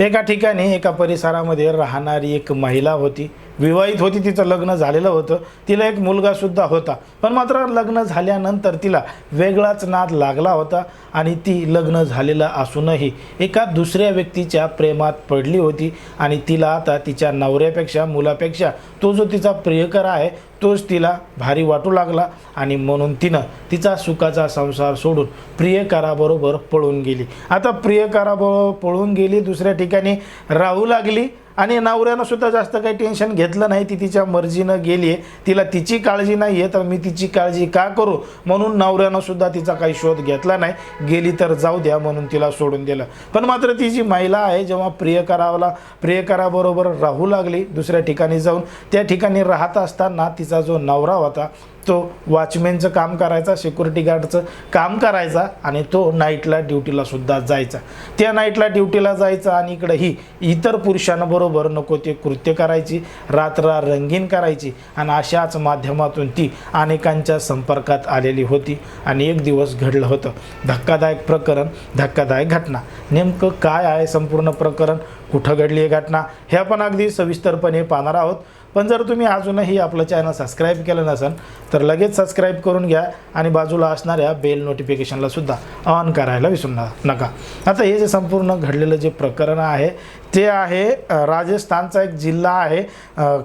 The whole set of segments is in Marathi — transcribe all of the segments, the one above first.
एका ठिकाणी एका परिसरामध्ये राहणारी एक महिला होती. विवाहित होती तिचं लग्न झालेलं होतं. तिला एक मुलगासुद्धा होता. पण मात्र लग्न झाल्यानंतर तिला वेगळाच नाद लागला होता आणि ती लग्न झालेलं असूनही एका दुसऱ्या व्यक्तीच्या प्रेमात पडली होती आणि तिला आता तिच्या नवऱ्यापेक्षा मुलापेक्षा तो जो तिचा प्रियकर आहे तोच तिला भारी वाटू लागला आणि म्हणून तिनं तिचा सुखाचा संसार सोडून प्रियकराबरोबर पळून गेली. आता प्रियकराबरोबर पळून गेली दुसऱ्या ठिकाणी राहू लागली आणि नवऱ्यानं सुद्धा जास्त काही टेन्शन घेतलं नाही. ती तिच्या मर्जीनं गेली आहे तिला तिची काळजी नाही आहे तर मी तिची काळजी का करू? म्हणून नवऱ्यानं सुद्धा तिचा काही शोध घेतला नाही. गेली तर जाऊ द्या म्हणून तिला सोडून दिलं. पण मात्र ती जी महिला आहे जेव्हा प्रियकराला प्रियकराबरोबर राहू लागली दुसऱ्या ठिकाणी जाऊन त्या ठिकाणी राहत असताना तिचा जो नवरा होता तो वॉचमॅनचं काम करायचा सिक्युरिटी गार्डचं काम करायचा आणि तो नाईटला ड्युटीला सुद्धा जायचा. त्या नाईटला ड्युटीला जायचा आणि इकडं ही इतर पुरुषांबरोबर नको ते कृत्य करायची रात्र रंगीन करायची आणि अशाच माध्यमातून ती अनेकांच्या संपर्कात आलेली होती आणि एक दिवस घडलं होतं. धक्कादायक प्रकरण धक्कादायक घटना. नेमकं काय आहे संपूर्ण प्रकरण? कुठं घडली आहे घटना? हे आपण अगदी सविस्तरपणे पाहणार आहोत. पण जर तुम्ही अजूनही आपलं चॅनल सबस्क्राईब केलं नसेल तर लगेच सबस्क्राईब करून घ्या आणि बाजूला असणाऱ्या बेल नोटिफिकेशनला सुद्धा ऑन करायला विसरू नका. आता हे जे संपूर्ण घडलेलं जे प्रकरण आहे ते आहे राजस्थानचा एक जिल्हा आहे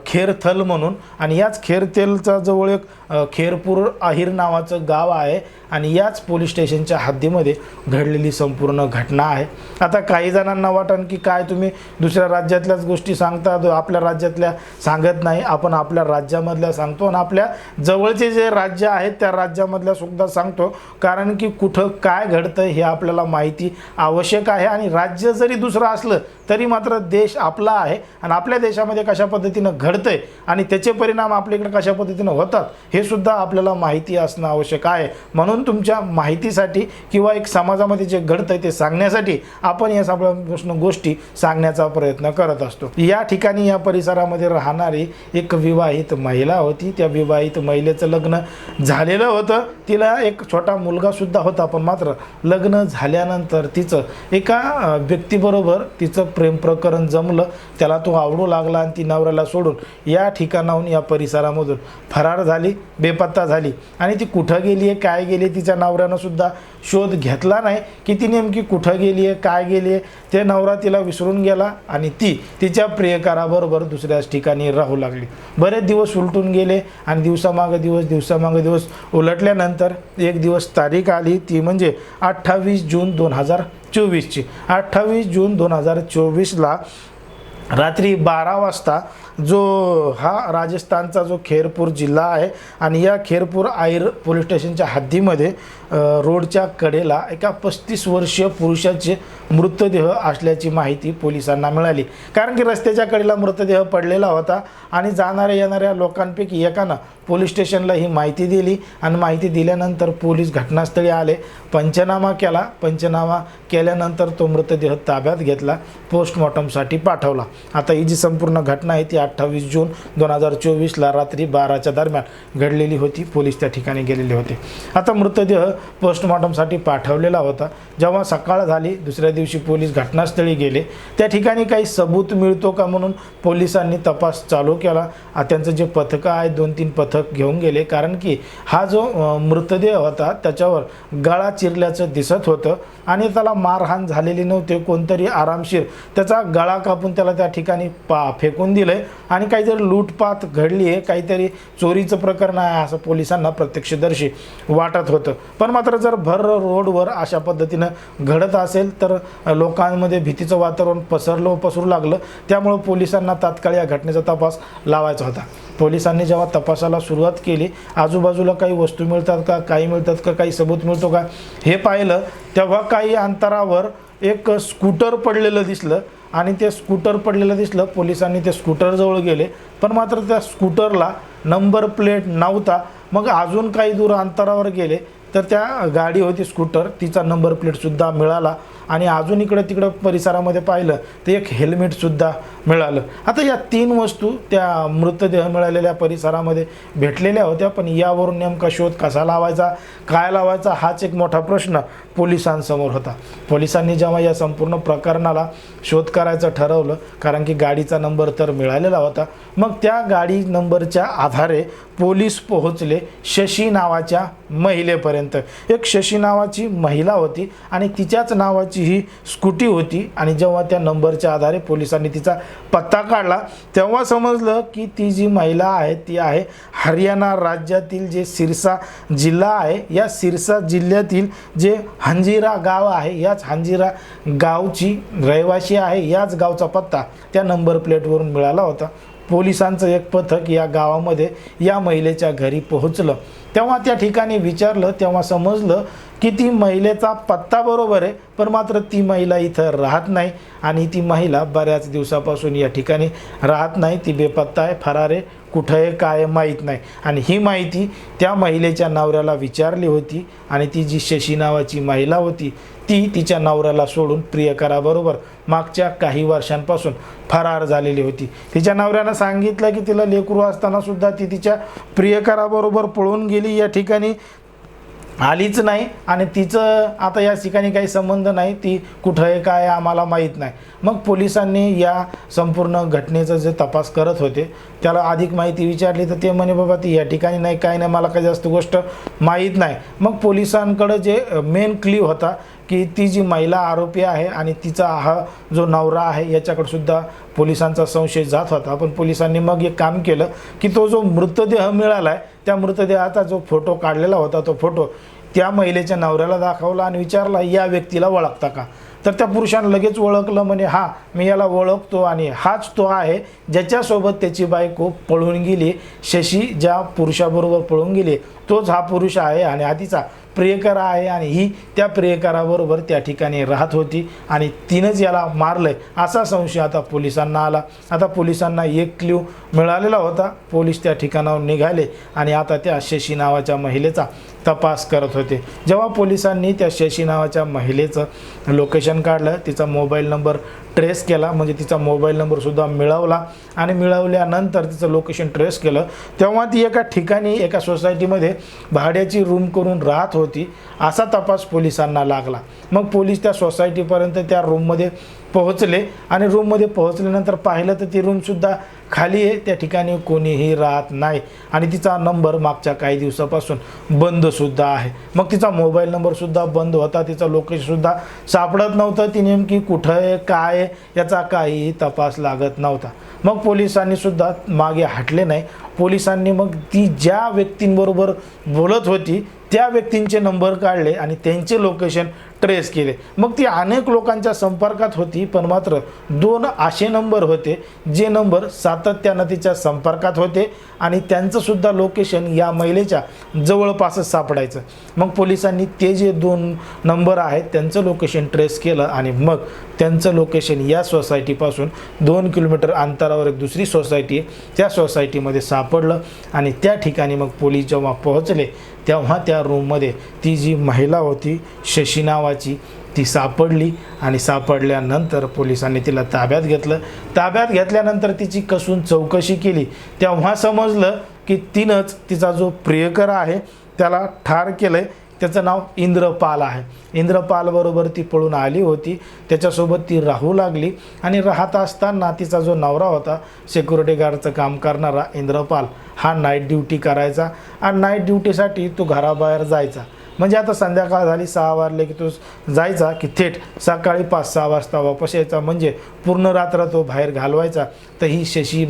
खेरथल म्हणून. आणि याच खेरथलचा जवळ एक खेरपूर अहिर नावाचं गाव आहे आणि याच पोलीस स्टेशनच्या हद्दीमध्ये घडलेली संपूर्ण घटना आहे. आता काही जणांना वाटन की काय तुम्ही दुसऱ्या राज्यातल्याच गोष्टी सांगता आपल्या राज्यातल्या सांगत नाही. आपण आपल्या राज्यामधल्या सांगतो आणि आपल्या जवळचे जे राज्य आहेत त्या राज्यामधल्या सुद्धा सांगतो. कारण की कुठं काय घडतं हे आपल्याला माहिती आवश्यक आहे आणि राज्य जरी दुसरं असलं तरी मात्र देश आपला आहे आणि आपल्या देशामध्ये कशा पद्धतीनं घडतंय आणि त्याचे परिणाम आपल्याकडे कशा पद्धतीनं होतात हे सुद्धा आपल्याला माहिती असणं आवश्यक आहे. म्हणून तुमच्या माहितीसाठी किंवा एक समाजामध्ये जे घडतंय ते सांगण्यासाठी आपण या सगळ्या गोष्टी सांगण्याचा प्रयत्न करत असतो. या ठिकाणी या परिसरामध्ये राहणारी एक विवाहित महिला होती. त्या विवाहित महिलेचं लग्न झालेलं होतं. तिला एक छोटा मुलगा सुद्धा होता पण मात्र लग्न झाल्यानंतर तिचं एका व्यक्तीबरोबर तिचं प्रेम प्रकरण जमलं त्याला तो आवडू लागला आणि ती नवऱ्याला सोडून या ठिकाणाहून या परिसरामधून फरार झाली बेपत्ता झाली. आणि ती कुठं गेली आहे काय गेली तिच्या नवऱ्यानं सुद्धा शोध घेतला नाही की ती नेमकी कुठं गेली आहे काय गेली आहे ते नवरा तिला विसरून गेला आणि ती तिच्या प्रियकाराबरोबर दुसऱ्याच ठिकाणी राहू लागली. बरेच दिवस उलटून गेले आणि दिवसामागं दिवस दिवसामागं दिवस उलटल्यानंतर एक दिवस तारीख आली ती म्हणजे अठ्ठावीस जून दोन हजार चोवीसची. अठ्ठावीस जून दोन हजार चोवीसला रात्री बारा वाजता जो हा राजस्थानचा जो खेरपूर जिल्हा आहे आणि या खेरपूर आयर पोलीस स्टेशनच्या हद्दीमध्ये रोडच्या कडेला एका पस्तीस वर्षीय पुरुषाचे मृतदेह असल्याची माहिती पोलिसांना मिळाली. कारण की रस्त्याच्या कडेला मृतदेह पडलेला होता आणि जाणाऱ्या येणाऱ्या लोकांपैकी एकानं पोलीस स्टेशनला ही माहिती दिली आणि माहिती दिल्यानंतर पोलीस घटनास्थळी आले पंचनामा केला. पंचनामा केल्यानंतर तो मृतदेह ताब्यात घेतला पोस्टमॉर्टमसाठी पाठवला. आता ही जी संपूर्ण घटना आहे ती अठ्ठावीस जून दोन हजार चोवीसला रात्री बाराच्या दरम्यान घडलेली होती. पोलीस त्या ठिकाणी गेलेले होते. आता मृतदेह पोस्टमॉर्टमसाठी पाठवलेला होता. जेव्हा सकाळ झाली दुसऱ्या दिवशी पोलीस घटनास्थळी गेले. त्या ठिकाणी काही सबूत मिळतो का म्हणून पोलिसांनी तपास चालू केला. त्यांचं जे पथकं आहे दोन तीन पथक घेऊन गेले. कारण की हा जो मृतदेह होता त्याच्यावर गळा चिरल्याचं दिसत होतं आणि त्याला मारहाण झालेली नव्हते. कोणतरी आरामशीर त्याचा गळा कापून त्याला त्या ठिकाणी पा फेकून दिलंय. आणि काहीतरी लूटपात घडली आहे काहीतरी चोरीचं प्रकरण आहे असं पोलिसांना प्रत्यक्षदर्शी वाटत होतं. पण मात्र जर भर रोडवर अशा पद्धतीनं घडत असेल तर लोकांमध्ये भीतीचं वातावरण पसरलं पसरू लागलं. त्यामुळं पोलिसांना तात्काळ या घटनेचा तपास लावायचा होता. पोलिसांनी जेव्हा तपासाला सुरुवात केली आजूबाजूला काही वस्तू मिळतात का काही मिळतात का काही सबूत मिळतो का हे पाहिलं तेव्हा काही अंतरावर एक स्कूटर पडलेलं दिसलं. आणि ते स्कूटर पडलेलं दिसलं पोलिसांनी ते स्कूटरजवळ गेले पण मात्र त्या स्कूटरला नंबर प्लेट नव्हता. मग अजून काही दूर अंतरावर गेले तर त्या गाडी होती स्कूटर तिचा नंबर प्लेटसुद्धा मिळाला. आणि अजून इकडं तिकडं परिसरामध्ये पाहिलं तर एक हेल्मेटसुद्धा मिळालं. आता या तीन वस्तू त्या मृतदेह मिळालेल्या परिसरामध्ये भेटलेल्या होत्या पण यावरून नेमका शोध कसा लावायचा काय लावायचा हाच एक मोठा प्रश्न पोलिसांसमोर होता. पोलिसांनी जेव्हा या संपूर्ण प्रकरणाला शोध करायचं ठरवलं कारण की गाडीचा नंबर तर मिळालेला होता मग त्या गाडी नंबरच्या आधारे पोलीस पोहोचले शशी नावाच्या महिलेपर्यंत. एक शशी नावाची महिला होती आणि तिच्याच नावाची ही स्कूटी होती आणि जेव्हा त्या नंबरच्या आधारे पोलिसांनी तिचा पत्ता काढला तेव्हा समजलं की ती जी महिला आहे ती आहे हरियाणा राज्यातील जे सिरसा जिल्हा आहे या सिरसा जिल्ह्यातील जे हंजिरा गाव आहे याच हंजिरा गावची रहिवाशी आहे याच गावचा पत्ता त्या नंबर प्लेटवरून मिळाला होता. पोलिसांचं एक पथक या गावामध्ये या महिलेच्या घरी पोहोचलं. तेव्हा त्या ठिकाणी विचारलं तेव्हा समजलं की ती महिलेचा पत्ता बरोबर आहे पण मात्र ती महिला इथं राहत नाही आणि ती महिला बऱ्याच दिवसापासून या ठिकाणी राहत नाही. ती बेपत्ता आहे फरार आहे. कुठं आहे काय माहीत नाही. आणि ही माहिती त्या महिलेच्या नवऱ्याला विचारली होती आणि ती जी शशी नावाची महिला होती ती तिच्या नवऱ्याला सोडून प्रियकराबरोबर मागच्या काही वर्षांपासून फरार झालेली होती. तिच्या नवऱ्यानं सांगितलं की तिला लेकरू असतानासुद्धा ती तिच्या प्रियकराबरोबर पळून गेली. या ठिकाणी आलीच नाही आणि तिचं आता या ठिकाणी काही संबंध नाही ती कुठं आहे काय आम्हाला माहीत नाही. मग पोलिसांनी या संपूर्ण घटनेचा जे तपास करत होते त्याला अधिक माहिती विचारली तर ते म्हणे बाबा ती या ठिकाणी नाही काय नाही मला काही जास्त गोष्ट माहीत नाही. मग पोलिसांकडं जे मेन क्ल्यू होता की ती जी महिला आरोपी आहे आणि तिचा हा जो नवरा आहे याच्याकडे सुद्धा पोलिसांचा संशय जात होता. पण पोलिसांनी मग एक काम केलं की तो जो मृतदेह मिळाला आहे त्या मृतदेहाचा जो फोटो काढलेला होता तो फोटो त्या महिलेच्या नवऱ्याला दाखवला आणि विचारला या व्यक्तीला ओळखता का? तर त्या पुरुषानं लगेच ओळखलं म्हणे हा मी याला ओळखतो आणि हाच तो आहे ज्याच्यासोबत त्याची बायको पळून गेली शशी ज्या पुरुषाबरोबर पळून गेली तोच हा पुरुष आहे आणि आधीचा प्रियकरा आहे आणि ही त्या प्रियकराबरोबर त्या ठिकाणी राहत होती आणि तिनंच याला मारलं आहे असा संशय आता पोलिसांना आला. आता पोलिसांना एक क्ल्यू मिळालेला होता. पोलीस त्या ठिकाणावर निघाले आणि आता त्या शशी नावाच्या महिलेचा तपास करत होते. जेव्हा पोलिसांनी त्या शशी नावाच्या महिलेचं लोकेशन काढलं तिचा मोबाईल नंबर ट्रेस केला म्हणजे तिचा मोबाईल नंबरसुद्धा मिळवला आणि मिळवल्यानंतर तिचं लोकेशन ट्रेस केलं तेव्हा ती एका ठिकाणी एका सोसायटीमध्ये भाड्याची रूम करून राहत होती. होती. असा तपास पोलिसांना लागला. मग पोलीस त्या सोसायटीपर्यंत त्या रूममध्ये पोहोचले आणि रूममध्ये पोहोचल्यानंतर पाहिलं तर ती रूमसुद्धा खाली आहे त्या ठिकाणी कोणीही राहत नाही. आणि तिचा नंबर मागच्या काही दिवसापासून बंदसुद्धा आहे. मग तिचा मोबाईल नंबरसुद्धा बंद होता तिचं लोकेशनसुद्धा सापडत नव्हतं. ती नेमकी कुठं आहे काय आहे याचा काहीही तपास लागत नव्हता. मग पोलिसांनी सुद्धा मागे हटले नाही. पोलिसांनी मग ती ज्या व्यक्तींबरोबर बोलत होती त्या व्यक्तींचे नंबर काढले आणि त्यांचे लोकेशन ट्रेस केले. मग ती अनेक लोकांच्या संपर्कात होती पण मात्र दोन असे नंबर होते जे नंबर सातत्यानं तिच्या संपर्कात होते आणि त्यांचंसुद्धा लोकेशन या महिलेच्या जवळपासच सापडायचं. मग पोलिसांनी ते जे दोन नंबर आहेत त्यांचं लोकेशन ट्रेस केलं आणि मग त्यांचं लोकेशन या सोसायटीपासून दोन किलोमीटर अंतरावर एक दुसरी सोसायटी आहे. त्या सोसायटीमध्ये सापडलं आणि त्या ठिकाणी मग पोलीस जेव्हा पोहोचले तेव्हा त्या रूममध्ये ती जी महिला होती शशी नावाची ती सापडली आणि सापडल्यानंतर पोलिसांनी तिला ताब्यात घेतलं. ताब्यात घेतल्यानंतर तिची कसून चौकशी केली. तेव्हा समजलं की तिनंच तिचा जो प्रियकर आहे त्याला ठार केलं आहे त्याचं नाव इंद्रपाल आहे. इंद्रपालबरोबर ती पळून आली होती. त्याच्यासोबत ती राहू लागली आणि राहत असताना तिचा जो नवरा होता सिक्युरिटी गार्डचं काम करणारा इंद्रपाल हा नाईट ड्युटी करायचा. आणि नाईट ड्युटीसाठी तो घराबाहेर जायचा. म्हणजे आता संध्याकाळ झाली सहा वाजले की तो जायचा की थेट सकाळी पाच सहा वाजता वापस यायचा. म्हणजे पूर्ण रात्र तो बाहेर घालवायचा. तर ही शशी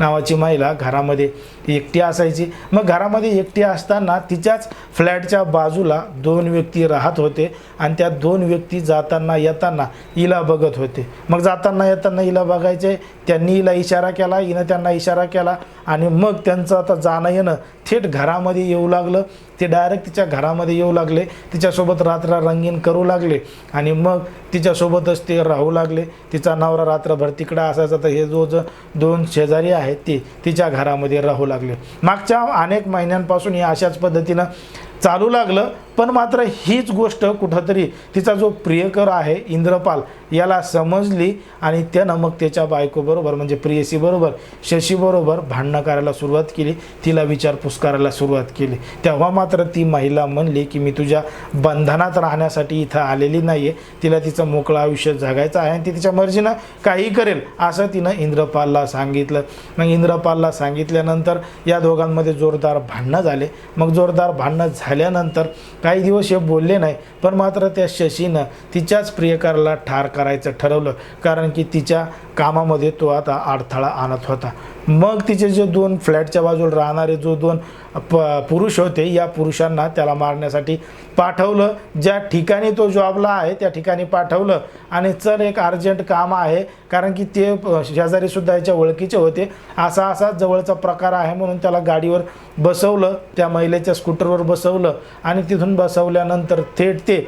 नावाची महिला घरामध्ये एकटी असायची. मग घरामध्ये एकटी असताना तिच्याच फ्लॅटच्या बाजूला दोन व्यक्ती राहत होते आणि त्या दोन व्यक्ती जाताना येताना हिला बघत होते. मग जाताना येताना हिला बघायचे. त्यांनी हिला इशारा केला हिनं त्यांना इशारा केला. आणि मग त्यांचं आता जाणं येणं थेट घरामध्ये येऊ लागलं. ते डायरेक्ट तिच्या घरामध्ये येऊ लागले. तिच्यासोबत रात्र रंगीन करू लागले. आणि मग तिच्यासोबतच ते राहू लागले. तिचा नवरा रात्रभर तिकडं असायचा. तर हे जो जो दोन शेजारी आहेत ते तिच्या घरामध्ये राहू लागले. मागच्या अनेक महिन्यांपासून हे अशाच पद्धतीनं चालू लागलं. पण मात्र हीच गोष्ट कुठंतरी तिचा जो प्रियकर आहे इंद्रपाल याला समजली आणि त्यानं मग त्याच्या बायकोबरोबर म्हणजे प्रियसीबरोबर शशीबरोबर भांडणं करायला सुरुवात केली. तिला विचारपूस करायला सुरुवात केली. तेव्हा मात्र ती महिला म्हणली की मी तुझ्या बंधनात राहण्यासाठी इथं आलेली नाही आहे तिला तिचं मोकळं आयुष्य जगायचं आहे आणि ती तिच्या मर्जीनं काही करेल असं तिनं इंद्रपालला सांगितलं. मग इंद्रपालला सांगितल्यानंतर या दोघांमध्ये जोरदार भांडणं झाले. मग जोरदार भांडणं झाल्यानंतर काही दिवस हे बोलले नाही पण मात्र त्या शशीनं तिच्याच प्रियकराला ठार करायचं ठरवलं कारण की तिच्या कामामध्ये तो आता अडथळा आणत होता. मग तिचे जे दोन फ्लॅटच्या बाजूला राहणारे जो दोन प पुरुष होते या पुरुषांना त्याला मारण्यासाठी पाठवलं. ज्या ठिकाणी तो जॉबला आहे त्या ठिकाणी पाठवलं. आणि चल एक अर्जंट काम आहे. कारण की ते शेजारीसुद्धा याच्या ओळखीचे होते. असा असा जवळचा प्रकार आहे म्हणून त्याला गाडीवर बसवलं. त्या महिलेच्या स्कूटरवर बसवलं. आणि तिथून बसवल्यानंतर थेट ते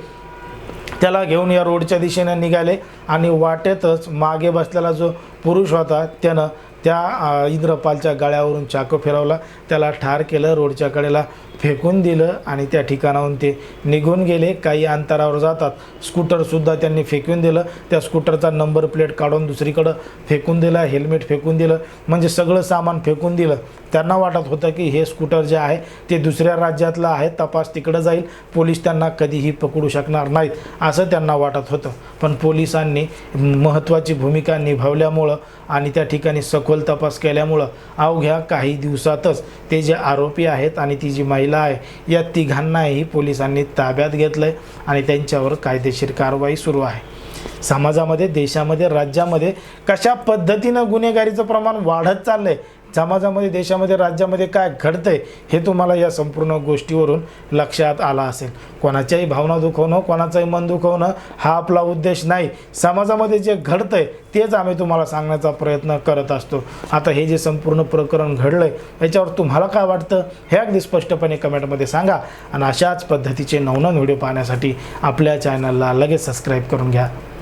त्याला घेऊन या रोडच्या दिशेने निघाले. आणि वाटेतच मागे बसलेला जो पुरुष होता त्यानं त्या इंद्रपालच्या गळ्यावरून चाकू फिरवला त्याला ठार केलं रोडच्या कडेला फेकून दिलं आणि त्या ठिकाणाहून ते निघून गेले. काही अंतरावर जातात. स्कूटरसुद्धा त्यांनी फेकून दिलं. त्या स्कूटरचा नंबर प्लेट काढून दुसरीकडं फेकून दिला हेल्मेट फेकून दिलं म्हणजे सगळं सामान फेकून दिलं. त्यांना वाटत होतं की हे स्कूटर जे आहे ते दुसऱ्या राज्यातलं आहे तपास तिकडं जाईल. पोलीस त्यांना कधीही पकडू शकणार नाहीत असं त्यांना वाटत होतं. पण पोलिसांनी महत्त्वाची भूमिका निभावल्यामुळं आणि त्या ठिकाणी सखोल तपास केल्यामुळं अवघ्या काही दिवसातच ते जे आरोपी आहेत आणि ती जी महिला आहे या तिघांनाही पोलिसांनी ताब्यात घेतलं आहे आणि त्यांच्यावर कायदेशीर कारवाई सुरू आहे. समाजामध्ये देशामध्ये राज्यामध्ये कशा पद्धतीनं गुन्हेगारीचं प्रमाण वाढत चाललं आहे समाजामध्ये देशामध्ये राज्यामध्ये काय घडतंय हे तुम्हाला या संपूर्ण गोष्टीवरून लक्षात आला असेल. कोणाच्याही भावना दुखवणं कोणाचंही मन दुखवणं हा आपला उद्देश नाही. समाजामध्ये जे घडतंय तेच आम्ही तुम्हाला सांगण्याचा प्रयत्न करत असतो. आता हे जे संपूर्ण प्रकरण घडलं आहे याच्यावर तुम्हाला काय वाटतं? हे अगदी स्पष्टपणे कमेंटमध्ये सांगा. आणि अशाच पद्धतीचे नवनवीन व्हिडिओ पाहण्यासाठी आपल्या चॅनलला लगेच सबस्क्राईब करून घ्या.